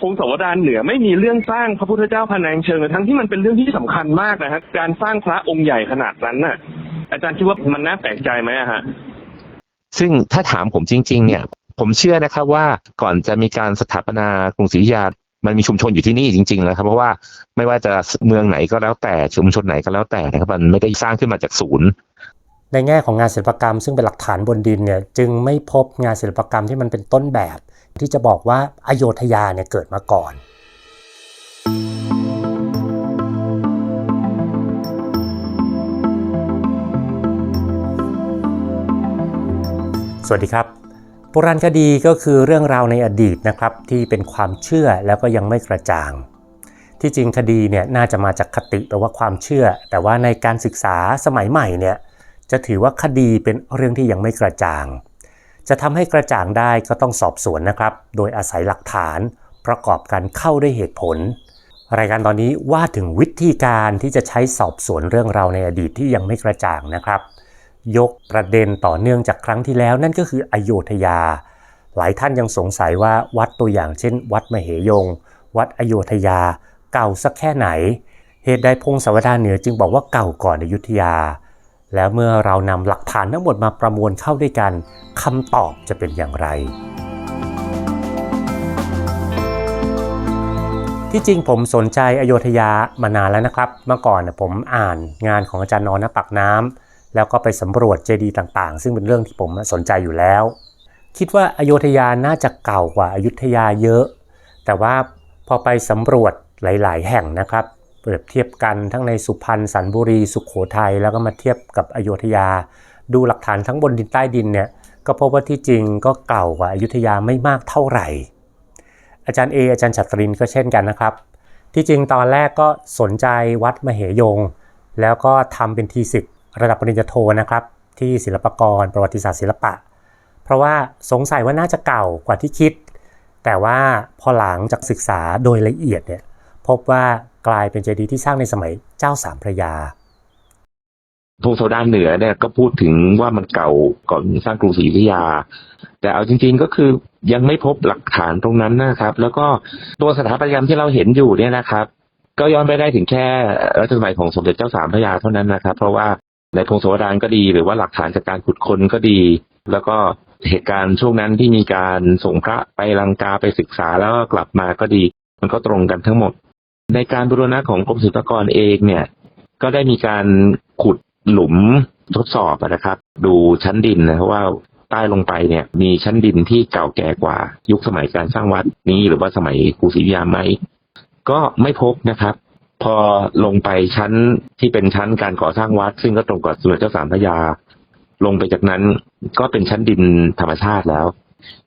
พงศาวดารเหนือไม่มีเรื่องสร้างพระพุทธเจ้าพระนางเชิงเลยทั้งที่มันเป็นเรื่องที่สำคัญมากนะฮะการสร้างพระองค์ใหญ่ขนาดนั้นน่ะ อาจารย์คิดว่ามันน่าแปลกใจไหมอะฮะซึ่งถ้าถามผมจริง ๆ เนี่ย ผมเชื่อนะครับว่าก่อนจะมีการสถาปนากรุงศรีอยุธยามันมีชุมชนอยู่ที่นี่จริงๆนะครับเพราะว่าไม่ว่าจะเมืองไหนก็แล้วแต่ชุมชนไหนก็แล้วแต่นะครับ มันไม่ได้สร้างขึ้นมาจากศูนย์ในแง่ของงานศิลปกรรม ซึ่งเป็นหลักฐานบนดินเนี่ยจึงไม่พบงานศิลปกรรมที่มันเป็นต้นแบบ ที่จะบอกว่าอโยธยาเนี่ยเกิดมาก่อน สวัสดีครับโบราณคดีก็คือเรื่องราวในอดีตนะครับที่เป็นความเชื่อแล้วก็ยังไม่กระจ่าง ที่จริงคดีเนี่ยน่าจะมาจากคติแปลว่าความเชื่อ แต่ว่าในการศึกษาสมัยใหม่เนี่ยจะถือว่าคดีเป็นเรื่องที่ยังไม่กระจ่าง จะทำให้กระจ่างได้ก็ต้องสอบสวนนะครับ โดยอาศัยหลักฐานประกอบกันเข้าด้วยเหตุผล รายการตอนนี้ว่าถึงวิธีการที่จะใช้สอบสวนเรื่องราวในอดีตที่ยังไม่กระจ่างนะครับ ยกประเด็นต่อเนื่องจากครั้งที่แล้วนั่นก็คืออโยธยา หลายท่านยังสงสัยว่าวัดตัวอย่างเช่น วัดมเหยง วัดอโยธยา เก่าสักแค่ไหน เหตุใดพงศาวดารเหนือจึงบอกว่าเก่าก่อนอยุธยา แล้วเมื่อเรานำหลักฐานทั้งหมดมาประมวลเข้าด้วยกันคำตอบจะเป็นอย่างไร ที่จริงผมสนใจอโยธยามานานแล้วนะครับ เมื่อก่อนน่ะผมอ่านงานของอาจารย์นอนณปักน้ำแล้วก็ไปสำรวจเจดีย์ต่างๆ ซึ่งเป็นเรื่องที่ผมสนใจอยู่แล้ว คิดว่าอโยธยาน่าจะเก่ากว่าอายุทยาเยอะ แต่ว่าพอไปสำรวจหลาย ๆ แห่งนะครับ เปรียบเทียบกันทั้งในสุพรรณสันบุรี สุขโขทัยแล้วก็มาเทียบกับอโยธยา ดูหลักฐานทั้งบนดินใต้ดินเนี่ยก็พบว่าที่จริงก็เก่ากว่าอายุทยาไม่มากเท่าไหร่ อาจารย์เออาจารย์ฉัตรินก็เช่นกันนะครับ ที่จริงตอนแรกก็สนใจวัดมเหยง แล้วก็ทำเป็นทีสิทธ์ระดับปริญญาโทนะครับ ที่ศิลปกร ประวัติศาสตร์ศิลปะ เพราะว่าสงสัยว่าน่าจะเก่ากว่าที่คิด แต่ว่าพอหลังจากศึกษาโดยละเอียดเนี่ยพบว่า กลายเป็นเจดีย์ที่สร้างในสมัยเจ้าสามพระยาพงศาวดารเหนือเนี่ยก็พูดถึงว่ามันเก่าก่อนสร้างกรุงศรีอยุธยา แต่เอาจริง ๆก็คือยังไม่พบหลักฐานตรงนั้นนะครับ แล้วก็ตัวสถาปัตยกรรมที่เราเห็นอยู่เนี่ยนะครับ ก็ย้อนไปได้ถึงแค่รัชสมัยของสมเด็จเจ้าสามพระยาเท่านั้นนะครับ เพราะว่าในพงศาวดารก็ดีหรือว่าหลักฐานจากการขุดค้นก็ดี แล้วก็เหตุการณ์ช่วงนั้นที่มีการส่งพระไปลังกาไปศึกษาแล้วก็กลับมาก็ดี มันก็ตรงกันทั้งหมด ในการบูรณะของกรมศิลปากรเองเนี่ย ก็ได้มีการขุดหลุมทดสอบนะครับ ดูชั้นดินนะว่าใต้ลงไปเนี่ย มีชั้นดินที่เก่าแก่กว่า ยุคสมัยการสร้างวัดนี้หรือว่าสมัยกรุงศรีอยุธยาไหมก็ไม่พบนะครับ พอลงไปชั้นที่เป็นชั้นการก่อสร้างวัด ซึ่งก็ตรงกับสมเด็จเจ้าสามพระยา ลงไปจากนั้นก็เป็นชั้นดินธรรมชาติแล้ว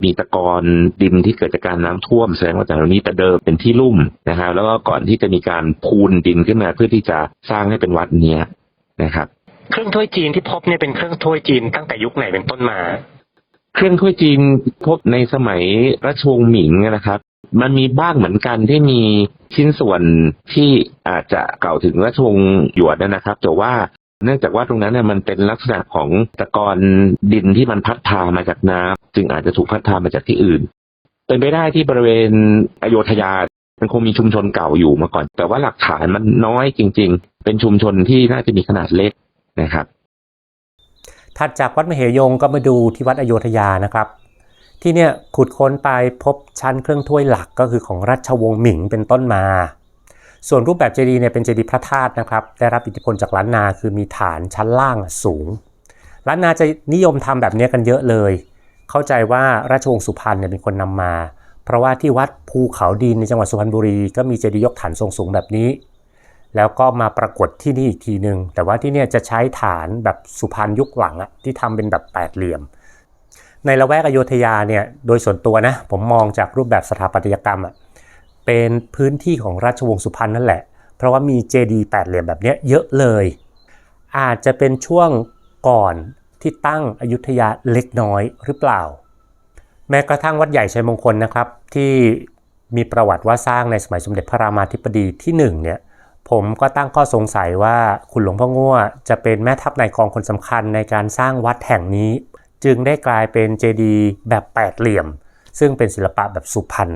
มีตะกอนดินที่เกิดจากการน้ำท่วมแสดงว่าจากตรงนี้แต่เดิมเป็นที่ลุ่มนะครับ แล้วก็ก่อนที่จะมีการพูนดินขึ้นมาเพื่อที่จะสร้างให้เป็นวัดเนี้ยนะครับ เครื่องถ้วยจีนที่พบเนี่ยเป็นเครื่องถ้วยจีนตั้งแต่ยุคไหนเป็นต้นมา เครื่องถ้วยจีนพบในสมัยรัชวงศ์หมิงนะครับมันมีบ้างเหมือนกันที่มีชิ้นส่วนที่อาจจะเก่าถึงรัชวงศ์หยวนนะครับ แต่ว่า เนื่องจากว่าตรงนั้นเนี่ยมันเป็นลักษณะของตะกอนดินที่มันพัดพามาจากน้ำจึงอาจจะถูกพัดพามาจากที่อื่น เป็นไปได้ที่บริเวณอโยธยามันคงมีชุมชนเก่าอยู่มาก่อน แต่ว่าหลักฐานมันน้อยจริง ๆ เป็นชุมชนที่น่าจะมีขนาดเล็กนะครับถัดจากวัดมเหยงก็มาดูที่วัดอโยธยานะครับ ที่เนี่ยขุดค้นไปพบชั้นเครื่องถ้วยหลักก็คือของราชวงศ์หมิงเป็นต้นมา ส่วนรูปแบบเจดีย์เนี่ยเป็นเจดีย์พระธาตุนะครับ ได้รับอิทธิพลจากล้านนาคือมีฐานชั้นล่างสูง ล้านนาจะนิยมทำแบบนี้กันเยอะเลย เข้าใจว่าราชวงศ์สุพรรณเนี่ยเป็นคนนำมา เพราะว่าที่วัดภูเขาดินในจังหวัดสุพรรณบุรีก็มีเจดีย์ยกฐานทรงสูงแบบนี้ แล้วก็มาปรากฏที่นี่อีกทีหนึ่งแต่ว่าที่เนี่ยจะใช้ฐานแบบสุพรรณยุคหลังอะที่ทำเป็นแบบแปดเหลี่ยม ในละแวกอโยธยาเนี่ยโดยส่วนตัวนะผมมองจากรูปแบบสถาปัตยกรรมอะ เป็นพื้นที่ของราชวงศ์สุพรรณนั่นแหละ เพราะว่ามีเจดีย์แปดเหลี่ยมแบบนี้เยอะเลย อาจจะเป็นช่วงก่อนที่ตั้งอยุธยาเล็กน้อยหรือเปล่า แม้กระทั่งวัดใหญ่ชัยมงคลนะครับ ที่มีประวัติว่าสร้างในสมัยสมเด็จพระรามาธิบดีที่หนึ่งเนี่ยผมก็ตั้งข้อสงสัยว่าคุณหลวงพ่อง่วจะเป็นแม่ทัพนายกองคนสำคัญในการสร้างวัดแห่งนี้ จึงได้กลายเป็นเจดีย์แบบแปดเหลี่ยม ซึ่งเป็นศิลปะแบบสุพรรณ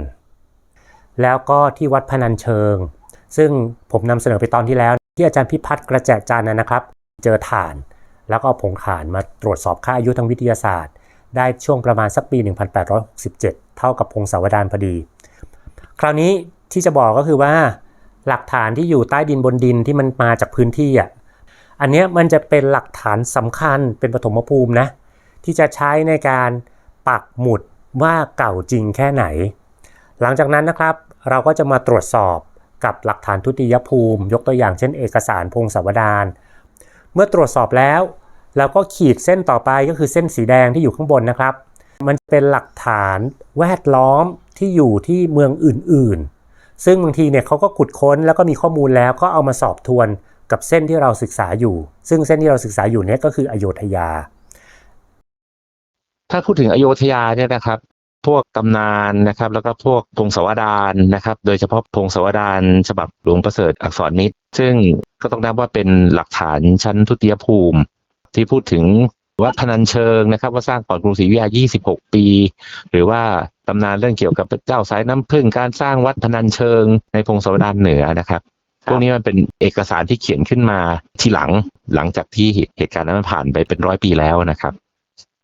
แล้วก็ที่วัดพนัญเชิง ซึ่งผมนำเสนอไปตอนที่แล้ว ที่อาจารย์พิพัฒน์กระแจจันนะครับ เจอถ่าน แล้วก็เอาผงถ่านมาตรวจสอบค่าอายุทางวิทยาศาสตร์ ได้ช่วงประมาณสักปี 1867 เท่ากับพงศาวดารพอดี คราวนี้ที่จะบอกก็คือว่า หลักฐานที่อยู่ใต้ดินบนดินที่มันมาจากพื้นที่อะอันนี้มันจะเป็นหลักฐานสำคัญเป็นปฐมภูมินะ ที่จะใช้ในการปักหมุดว่าเก่าจริงแค่ไหน หลังจากนั้นนะครับ เราก็จะมาตรวจสอบกับหลักฐานทุติยภูมิ ยกตัวอย่างเช่นเอกสารพงศาวดารเมื่อตรวจสอบแล้วเราก็ขีดเส้นต่อไปก็คือเส้นสีแดงที่อยู่ข้างบนนะครับ มันเป็นหลักฐานแวดล้อมที่อยู่ที่เมืองอื่นๆ ซึ่งบางทีเนี่ยเขาก็ขุดค้นแล้วก็มีข้อมูลแล้วก็เอามาสอบทวนกับเส้นที่เราศึกษาอยู่ ซึ่งเส้นที่เราศึกษาอยู่เนี่ยก็คืออโยธยา ถ้าพูดถึงอโยธยาเนี่ยนะครับ พวกตำนานนะครับ แล้วก็พวกพงศาวดารนะครับ โดยเฉพาะพงศาวดารฉบับหลวงประเสริฐอักษรนิตซึ่งก็ต้องนับว่าเป็นหลักฐานชั้นทุติยภูมิ ที่พูดถึงวัดพนัญเชิงนะครับ ว่าสร้างก่อนกรุงศรีอยุธยา 26 ปี หรือว่าตำนานเรื่องเกี่ยวกับเจ้าสายน้ำพึ่งการสร้างวัดพนัญเชิง ในพงศาวดารเหนือนะครับพวกนี้มันเป็นเอกสารที่เขียนขึ้นมาทีหลังหลังจากที่เหตุการณ์นั้นมันผ่านไปเป็นร้อยปีแล้วนะครับ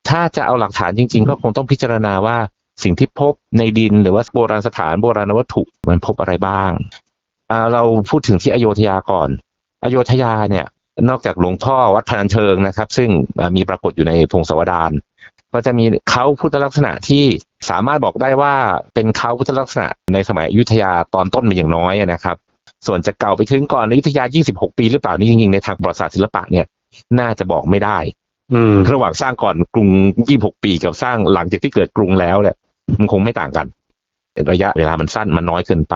ถ้าจะเอาหลักฐานจริง ๆ ก็คงต้องพิจารณาว่า สิ่งที่พบในดินหรือว่าโบราณสถานโบราณวัตถุมันพบอะไรบ้างอ่าเราพูดถึงที่อโยธยาก่อน อโยธยาเนี่ยนอกจากหลวงพ่อวัดพนัญเชิงนะครับ ซึ่งมีปรากฏอยู่ในพงศาวดารก็จะมีเขาพุทธลักษณะที่สามารถบอกได้ว่าเป็นเขาพุทธลักษณะในสมัยอยุธยาตอนต้นเป็นอย่างน้อยนะครับ ส่วนจะเก่าไปถึงก่อนอยุธยา 26 ปีหรือเปล่านี่จริงๆในทางประวัติศาสตร์ศิลปะเนี่ยน่าจะบอกไม่ได้ อืมระหว่างสร้างก่อนกรุง26ปีกับสร้างหลังจากที่เกิดกรุงแล้วเนี่ยมันคงไม่ต่างกันระยะเวลามันสั้นมันน้อยเกินไป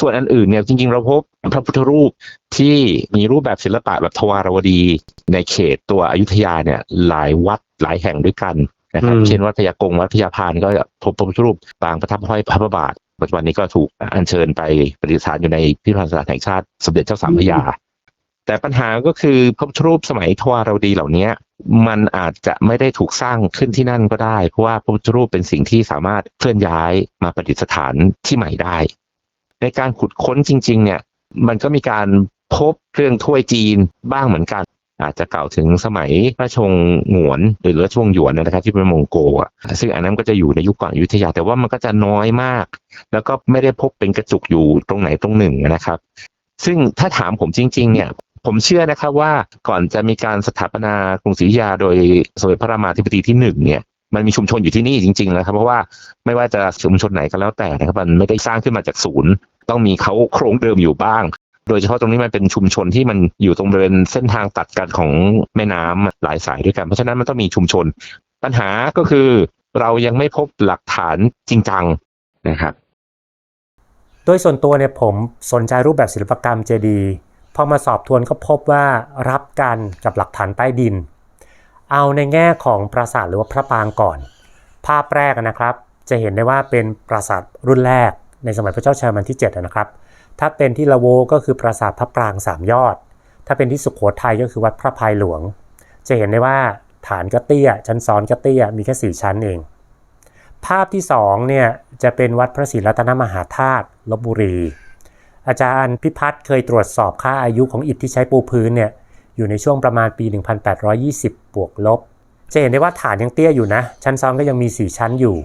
ส่วนอันอื่นเนี่ยจริง ๆ เราพบพระพุทธรูปที่มีรูปแบบศิลปะแบบทวารวดี ในเขตตัวอยุธยาเนี่ย หลายวัดหลายแห่งด้วยกันนะครับอืมเช่นวัดพญากงวัดพญาพานก็พบพระพุทธรูปปางประทับห้อยพระบาทปัจจุบันนี้ก็ถูกอัญเชิญไปประดิษฐานอยู่ในพิพิธภัณฑ์สถานแห่งชาติ สมเด็จเจ้าสามพระยา แต่ปัญหาก็คือพระพุทธรูปสมัยทวารวดีเหล่านี้มันอาจจะไม่ได้ถูกสร้างขึ้นที่นั่นก็ได้ เพราะว่าพระพุทธรูปเป็นสิ่งที่สามารถเคลื่อนย้ายมาประดิษฐานที่ใหม่ได้ ในการขุดค้นจริง ๆ เนี่ย มันก็มีการพบเครื่องถ้วยจีนบ้างเหมือนกัน อาจจะกล่าวถึงสมัยพระชงหงวน หรือราชวงหยวนนะครับที่เป็นมองโกอะซึ่งอันนั้นก็จะอยู่ในยุคก่อนอยุธยา แต่ว่ามันก็จะน้อยมาก แล้วก็ไม่ได้พบเป็นกระจุกอยู่ตรงไหนตรงหนึ่งนะครับซึ่งถ้าถามผมจริง ๆ เนี่ย ผมเชื่อนะครับว่าก่อนจะมีการสถาปนากรุงศรีอยุธยาโดยสมเด็จพระรามาธิบดีที่หนึ่งเนี่ยมันมีชุมชนอยู่ที่นี่จริงๆแล้วครับเพราะว่าไม่ว่าจะชุมชนไหนก็แล้วแต่นะครับมันไม่ได้สร้างขึ้นมาจากศูนย์ ต้องมีเขาโครงเดิมอยู่บ้าง โดยเฉพาะตรงนี้มันเป็นชุมชนที่มันอยู่ตรงบริเวณเส้นทางตัดกันของแม่น้ำหลายสายด้วยกัน เพราะฉะนั้นมันต้องมีชุมชน ปัญหาก็คือเรายังไม่พบหลักฐานจริงจังนะครับ โดยส่วนตัวเนี่ยผมสนใจรูปแบบศิลปกรรมเจดีย์ พอมาสอบทวนก็พบว่ารับกันกับหลักฐานใต้ดิน เอาในแง่ของปราสาทหรือว่าพระปรางก่อน ภาพแรกนะครับ จะเห็นได้ว่าเป็นปราสาทรุ่นแรกในสมัยพระเจ้าชายมันที่7นะครับ ถ้าเป็นที่ละโวก็คือปราสาทพระปรางสามยอด ถ้าเป็นที่สุขโขทัยก็คือวัดพระพายหลวง จะเห็นได้ว่าฐานก็เตี้ย ชั้นซ้อนก็เตี้ย มีแค่สี่ชั้นเอง ภาพที่2เนี่ยจะเป็นวัดพระศรีรัตนมหาธาตุลบบุรี อาจารย์พิพัฒน์เคยตรวจสอบค่าอายุของอิฐที่ใช้ปูพื้นเนี่ยอยู่ในช่วงประมาณปี 1820 บวกลบ จะเห็นได้ว่าฐานยังเตี้ยอยู่นะ ชั้นซ้อนก็ยังมี 4 ชั้นอยู่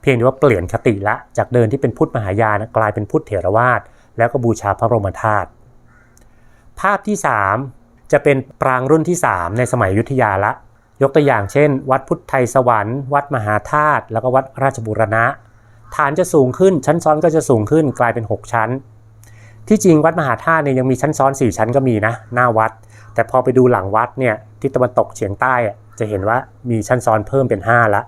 เพียงแต่ว่าเปลี่ยนคติละ จากเดินที่เป็นพุทธมหายานกลายเป็นพุทธเถรวาท แล้วก็บูชาพระบรมธาตุ ภาพที่ 3 จะเป็นปรางรุ่นที่ 3 ในสมัยยุทธยาละ ยกตัวอย่างเช่น วัดพุทธไทยสวรรค์ วัดมหาธาตุ แล้วก็วัดราชบูรณะ ฐานจะสูงขึ้น ชั้นซ้อนก็จะสูงขึ้น กลายเป็น 6 ชั้น ที่จริงวัดมหาธาตุเนี่ยยังมีชั้นซ้อน 4 ชั้นก็มีนะหน้าวัด แต่พอไปดูหลังวัดเนี่ยทิศตะวันตกเฉียงใต้จะเห็นว่ามีชั้นซ้อนเพิ่มเป็น 5 ละ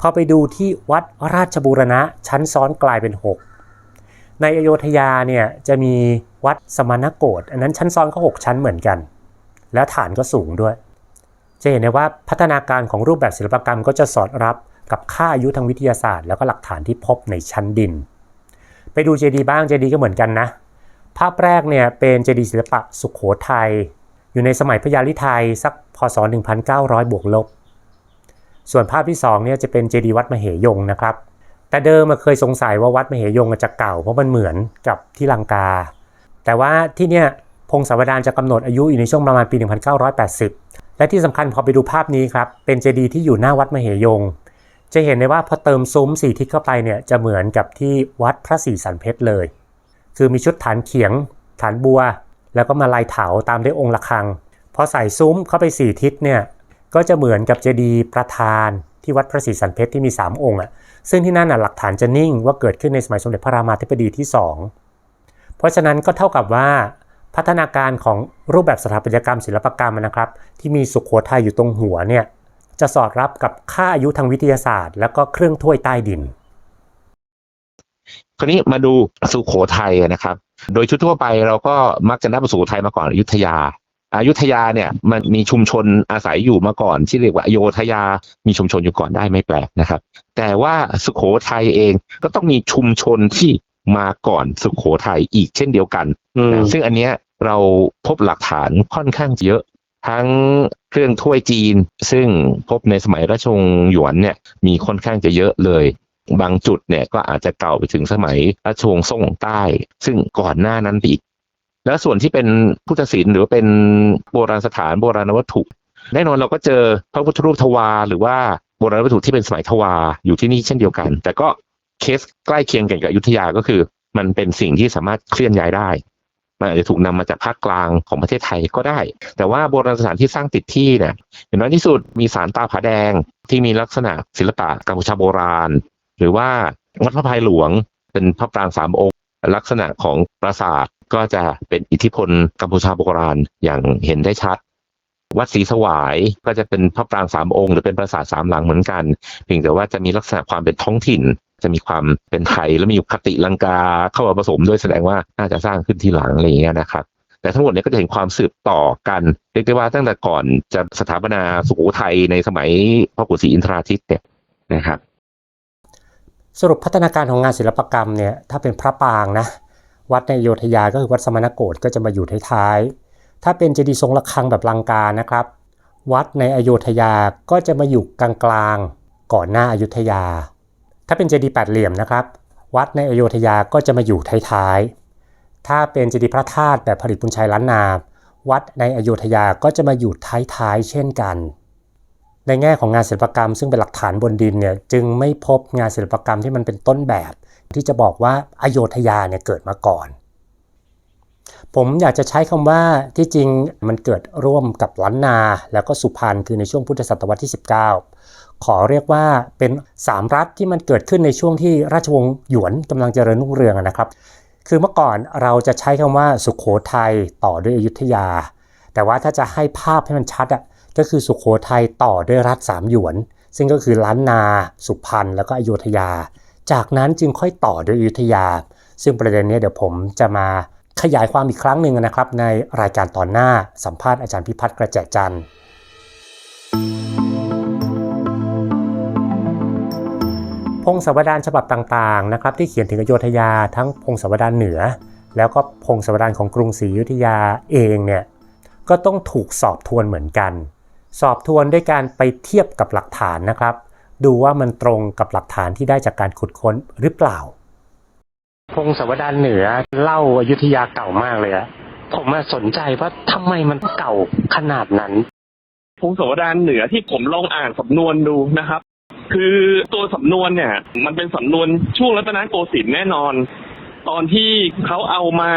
พอไปดูที่วัดราชบูรณะชั้นซ้อนกลายเป็น 6 ในอโยธยาเนี่ยจะมีวัดสมณโกฏอันนั้นชั้นซ้อนก็ 6 ชั้นเหมือนกัน แล้วฐานก็สูงด้วย จะเห็นได้ว่าพัฒนาการของรูปแบบศิลปกรรมก็จะสอดรับกับค่าอายุทางวิทยาศาสตร์ แล้วก็หลักฐานที่พบในชั้นดิน ไปดูเจดีย์บ้างเจดีย์ก็เหมือนกันนะ ภาพแรกเนี่ยเป็นเจดีย์ศิลปะสุขโขทัยอยู่ในสมัยพญาลิไทยสักพศ 1900 บวกลบ ส่วนภาพที่2เนี่ยจะเป็นเจดีย์วัดมเหยงนะครับ แต่เดิมเคยสงสัยว่าวัดมเหยงจะเก่าเพราะมันเหมือนกับที่ลังกา แต่ว่าที่เนี่ยพงศาวดารจะกำหนดอายุอยู่ในช่วงประมาณปี 1980 และที่สำคัญพอไปดูภาพนี้ครับ เป็นเจดีย์ที่อยู่หน้าวัดมเหยง จะเห็นได้ว่าพอเติมซุ้มสีทิศเข้าไปเนี่ยจะเหมือนกับที่วัดพระศรีสันเพชรเลย คือมีชุดฐานเขียง ฐานบัว แล้วก็มาลายเถาตามด้วยองค์ละคัง พอใส่ซุ้มเข้าไปสี่ทิศเนี่ยก็จะเหมือนกับเจดีย์ประธานที่วัดพระศรีสันเพชรที่มี 3 องค์อะซึ่งที่นั่นน่ะหลักฐานจะนิ่งว่าเกิดขึ้นในสมัยสมเด็จพระรามาธิบดีที่ 2 เพราะฉะนั้นก็เท่ากับว่าพัฒนาการของรูปแบบสถาปัตยกรรมศิลปกรรมนะครับ ที่มีสุขโขทัยอยู่ตรงหัวเนี่ยจะสอดรับกับค่าอายุทางวิทยาศาสตร์ แล้วก็เครื่องถ้วยใต้ดิน คราวนี้มาดูสุโขทัยนะครับ โดยทั่วๆไปเราก็มักจะนับสุโขทัยมาก่อนอยุธยาอายุทยาเนี่ยมันมีชุมชนอาศัยอยู่มาก่อน ที่เรียกว่าอโยธยา มีชุมชนอยู่ก่อนได้ไม่แปลกนะครับ แต่ว่าสุโขทัยเองก็ต้องมีชุมชนที่มาก่อนสุโขทัยอีกเช่นเดียวกันอืมซึ่งอันเนี้ยเราพบหลักฐานค่อนข้างเยอะ ทั้งเครื่องถ้วยจีน ซึ่งพบในสมัยราชวงศ์หยวนเนี่ยมีค่อนข้างจะเยอะเลย บางจุดเนี่ยก็อาจจะเก่าไปถึงสมัยราชวงศ์ซ่งใต้ ซึ่งก่อนหน้านั้นอีก แล้วส่วนที่เป็นพุทธศิลป์หรือว่าเป็นโบราณสถานโบราณวัตถุ แน่นอนเราก็เจอพระพุทธรูปทวารหรือว่าโบราณวัตถุที่เป็นสมัยทวารอยู่ที่นี่เช่นเดียวกัน แต่ก็เคสใกล้เคียงกันกับอยุธยาก็คือ มันเป็นสิ่งที่สามารถเคลื่อนย้ายได้มันอาจจะถูกนำมาจากภาคกลางของประเทศไทยก็ได้ แต่ว่าโบราณสถานที่สร้างติดที่เนี่ยอย่างน้อยที่สุดมีสารตาผาแดงที่มีลักษณะศิลปะกัมพูชาโบราณ หรือว่าวัดพระพายหลวงเป็นพระปรางสามองค์ ลักษณะของปราสาทก็จะเป็นอิทธิพลกัมพูชาโบราณอย่างเห็นได้ชัด วัดศรีสวายก็จะเป็นพระปรางสามองค์ หรือเป็นปราสาทสามหลังเหมือนกัน เพียงแต่ว่าจะมีลักษณะความเป็นท้องถิ่น จะมีความเป็นไทยและมีคติลังกาเข้ามาผสมด้วยแสดงว่าน่าจะสร้างขึ้นทีหลังอะไรอย่างเงี้ยนะครับแต่ทั้งหมดนี้ก็จะเห็นความสืบต่อกันเรียกได้ว่าตั้งแต่ก่อนจะสถาปนาสุโขทัยในสมัยพ่อขุนศรีอินทราทิตย์เนี่ยนะครับ สรุปพัฒนาการของงานศิลปกรรมเนี่ยถ้าเป็นพระปรางนะวัดในอโยธยาก็คือวัดสมณโกฏก็จะมาอยู่ท้ายๆถ้าเป็นเจดีย์ทรงระฆังแบบลังกานะครับ วัดในอโยธยาก็จะมาอยู่กลางๆก่อนหน้าอายุทยา ถ้าเป็นเจดีย์แปดเหลี่ยมนะครับ วัดในอโยธยาก็จะมาอยู่ท้ายๆถ้าเป็นเจดีย์พระธาตุแบบผลิตบุญชัยล้านนา วัดในอโยธยาก็จะมาอยู่ท้ายๆเช่นกัน ในแง่ของงานศิลปกรรม ซึ่งเป็นหลักฐานบนดินเนี่ยจึงไม่พบงานศิลปกรรมที่มันเป็นต้นแบบ ที่จะบอกว่าอโยธยาเนี่ยเกิดมาก่อน ผมอยากจะใช้คำว่าที่จริงมันเกิดร่วมกับล้านนา แล้วก็สุพรรณคือในช่วงพุทธศตวรรษที่ 19 ขอเรียกว่าเป็น3รัฐที่มันเกิดขึ้นในช่วงที่ราชวงศ์หยวนกำลังเจริญรุ่งเรืองนะครับ คือเมื่อก่อนเราจะใช้คำว่าสุขโขทัยต่อด้วยอยุธยา แต่ว่าถ้าจะให้ภาพให้มันชัดอะ ก็คือสุขโขทัยต่อด้วยรัฐสามหยวน ซึ่งก็คือล้านนา สุพรรณแล้วก็อยุธยา จากนั้นจึงค่อยต่อด้วยอยุธยา ซึ่งประเด็นนี้เดี๋ยวผมจะมาขยายความอีกครั้งหนึ่งนะครับ ในรายการตอนหน้าสัมภาษณ์อาจารย์พิพัฒน์กระแจจันทร์พงศาวดารฉบับต่างๆนะครับที่เขียนถึงอโยธยาทั้งพงศาวดารเหนือ แล้วก็พงศาวดารของกรุงศรีอยุธยาเองเนี่ยก็ต้องถูกสอบทวนเหมือนกัน สอบทวนด้วยการไปเทียบกับหลักฐานนะครับ ดูว่ามันตรงกับหลักฐานที่ได้จากการขุดค้นหรือเปล่า พงศาวดารเหนือเล่าอยุธยาเก่ามากเลยอะผมมาสนใจว่าทำไมมันเก่าขนาดนั้น พงศาวดารเหนือที่ผมลองอ่านสำนวนดูนะครับ คือตัวสำนวนเนี่ย มันเป็นสำนวนช่วงรัตนโกสินทร์แน่นอน ตอนที่เขาเอามา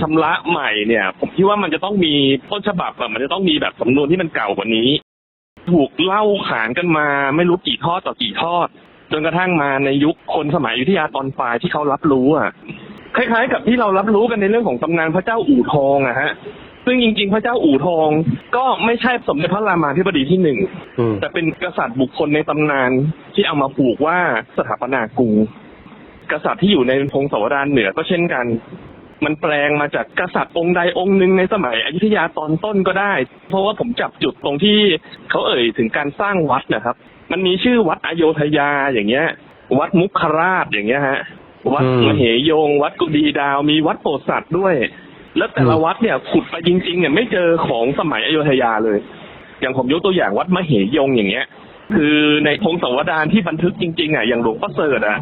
ชำระใหม่เนี่ย ผมคิดว่ามันจะต้องมีต้นฉบับอะมันจะต้องมีแบบสำนวนที่มันเก่ากว่านี้ ถูกเล่าขานกันมาไม่รู้กี่ทอดต่อกี่ทอด จนกระทั่งมาในยุคคนสมัยอยุธยาตอนปลายที่เขารับรู้อะคล้ายๆ กับที่เรารับรู้กันในเรื่องของตำนานพระเจ้าอู่ทองอะฮะซึ่งจริงๆ พระเจ้าอู่ทองก็ไม่ใช่สมเด็จพระรามาธิบดีที่หนึ่งอืมแต่เป็นกษัตริย์บุคคลในตำนานที่เอามาผูกว่าสถาปนากรุง กษัตริย์ที่อยู่ในพงศาวดารเหนือก็เช่นกัน มันแปลงมาจากกษัตริย์องค์ใดองค์หนึ่งในสมัยอยุธยาตอนต้นก็ได้ เพราะว่าผมจับจุดตรงที่เขาเอ่ยถึงการสร้างวัดนะครับ มันมีชื่อวัดอโยธยาอย่างเงี้ย วัดมุขราชอย่างเงี้ยฮะ วัดมเหยง วัดกุดีดาว มีวัดโปรดสัตว์ด้วย แล้วแต่ละวัดเนี่ยขุดไปจริงๆเนี่ยไม่เจอของสมัยอโยธยาเลย อย่างผมยกตัวอย่างวัดมเหยงอย่างเงี้ย คือในพงศาวดารที่บันทึกจริงๆอะอย่างหลวงพ่อเสิร์ตอะ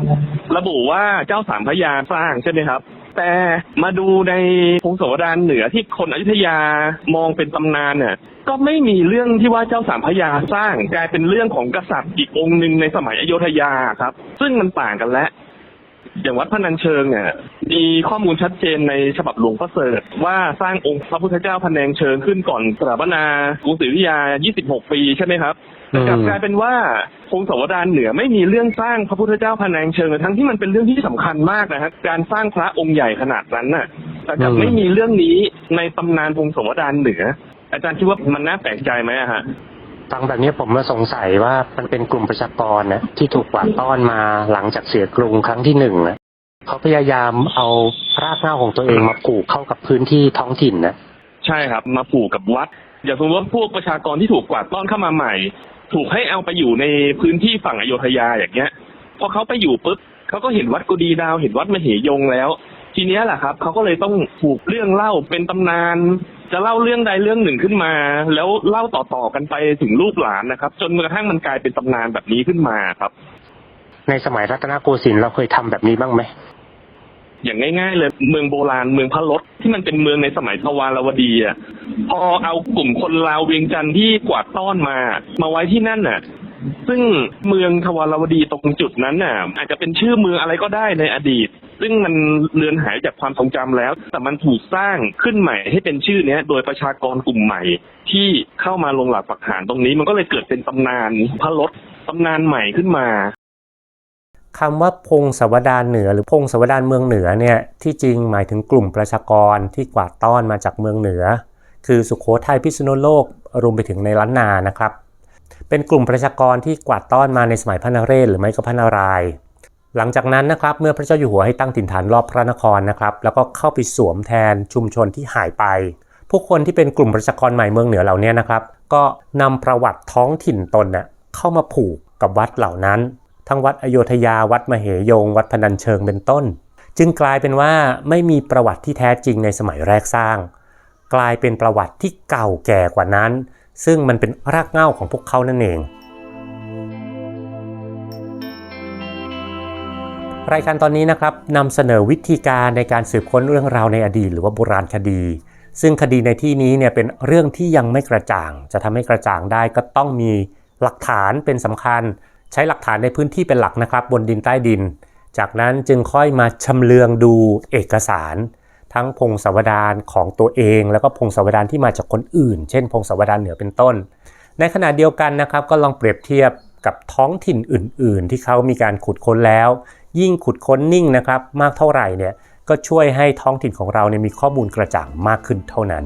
ระบุว่าเจ้าสามพระยาสร้างใช่ไหมครับ แต่มาดูในพงศาวดารเหนือที่คนอยุธยามองเป็นตำนานเนี่ยก็ไม่มีเรื่องที่ว่าเจ้าสามพระยาสร้างกลายเป็นเรื่องของกษัตริย์อีกองค์หนึ่งในสมัยอโยธยาครับ ซึ่งมันต่างกันแล้วอย่างวัดพนัญเชิงเนี่ยมีข้อมูลชัดเจนในฉบับหลวงพ่อเสิร์ตว่าสร้างองค์พระพุทธเจ้าพนัญเชิงขึ้นก่อนสถาปนากรุงศรีอยุธยา 26 ปีใช่ไหมครับ แต่กลับกลายเป็นว่าพงศาวดารเหนือไม่มีเรื่องสร้างพระพุทธเจ้าพนัญเชิงเลยทั้งที่มันเป็นเรื่องที่สำคัญมากนะฮะการสร้างพระองค์ใหญ่ขนาดนั้นน่ะ แต่กลับไม่มีเรื่องนี้ในตำนานพงศาวดารเหนือ อาจารย์คิดว่ามันน่าแปลกใจไหมอะฮะฟังแบบนี้ผมมาสงสัยว่ามันเป็นกลุ่มประชากรนะที่ถูกกวาดต้อนมาหลังจากเสียกรุงครั้งที่หนึ่งนะเขาพยายามเอารากเหง้าของตัวเองมาผูกเข้ากับพื้นที่ท้องถิ่นนะใช่ครับ มาผูกกับวัด อย่างสมมติว่าพวกประชากรที่ถูกกวาดต้อนเข้ามาใหม่ ถูกให้เอาไปอยู่ในพื้นที่ฝั่งอโยธยาอย่างเงี้ย พอเขาไปอยู่ปุ๊บเขาก็เห็นวัดกุดีดาว เห็นวัดมเหยงแล้ว ทีเนี้ยแหละครับเขาก็เลยต้องผูกเรื่องเล่าเป็นตำนาน จะเล่าเรื่องใดเรื่องหนึ่งขึ้นมา แล้วเล่าต่อๆกันไปถึงลูกหลานนะครับ จนกระทั่งมันกลายเป็นตำนานแบบนี้ขึ้นมาครับ ในสมัยรัตนโกสินทร์เราเคยทำแบบนี้บ้างไหม อย่างง่ายๆเลยเมืองโบราณเมืองพระลดที่มันเป็นเมืองในสมัยทวารวดีอะพอเอากลุ่มคนลาวเวียงจันทร์ที่กวาดต้อนมา มาไว้ที่นั่นน่ะ ซึ่งเมืองทวารวดีตรงจุดนั้นน่ะ อาจจะเป็นชื่อเมืองอะไรก็ได้ในอดีต ซึ่งมันเลือนหายจากความทรงจำแล้ว แต่มันถูกสร้างขึ้นใหม่ให้เป็นชื่อเนี้ย โดยประชากรกลุ่มใหม่ ที่เข้ามาลงหลักปักฐานตรงนี้ มันก็เลยเกิดเป็นตำนานพระลดตำนานใหม่ขึ้นมา คำว่าพงศวดารเหนือ หรือพงศวดารเมืองเหนือเนี่ยที่จริงหมายถึงกลุ่มประชากรที่กวาดต้อนมาจากเมืองเหนือ คือสุขโขทัยพิษณุโลกรวมไปถึงในล้านนานะครับ เป็นกลุ่มประชากรที่กวาดต้อนมาในสมัยพระนเรศหรือไม่ก็พระนารายณ์หลังจากนั้นนะครับเมื่อพระเจ้าอยู่หัวให้ตั้งถิ่นฐานรอบพระนครนะครับแล้วก็เข้าไปสวมแทนชุมชนที่หายไปผู้คนที่เป็นกลุ่มประชากรใหม่เมืองเหนือเหล่านี้นะครับ ก็นำประวัติท้องถิ่นตนน่ะเข้ามาผูกกับวัดเหล่านั้น ทั้งวัดอโยธยา วัดมเหยง วัดพนัญเชิงเป็นต้น จึงกลายเป็นว่าไม่มีประวัติที่แท้จริงในสมัยแรกสร้าง กลายเป็นประวัติที่เก่าแก่กว่านั้น ซึ่งมันเป็นรากเหง้าของพวกเขานั่นเองรายการตอนนี้นะครับนำเสนอวิธีการในการสืบค้นเรื่องราวในอดีต หรือว่าโบราณคดี ซึ่งคดีในที่นี้เนี่ยเป็นเรื่องที่ยังไม่กระจ่าง จะทำให้กระจ่างได้ก็ต้องมีหลักฐานเป็นสำคัญ ใช้หลักฐานในพื้นที่เป็นหลักนะครับ บนดินใต้ดิน จากนั้นจึงค่อยมาชำเลืองดูเอกสาร ทั้งพงศาวดารของตัวเอง แล้วก็พงศาวดารที่มาจากคนอื่น เช่น พงศาวดารเหนือเป็นต้น ในขณะเดียวกันนะครับ ก็ลองเปรียบเทียบกับท้องถิ่นอื่น ๆ ที่เขามีการขุดค้นแล้ว ยิ่งขุดค้นนิ่งนะครับ มากเท่าไหร่เนี่ยก็ช่วยให้ท้องถิ่นของเราเนี่ยมีข้อมูลกระจ่างมากขึ้นเท่านั้น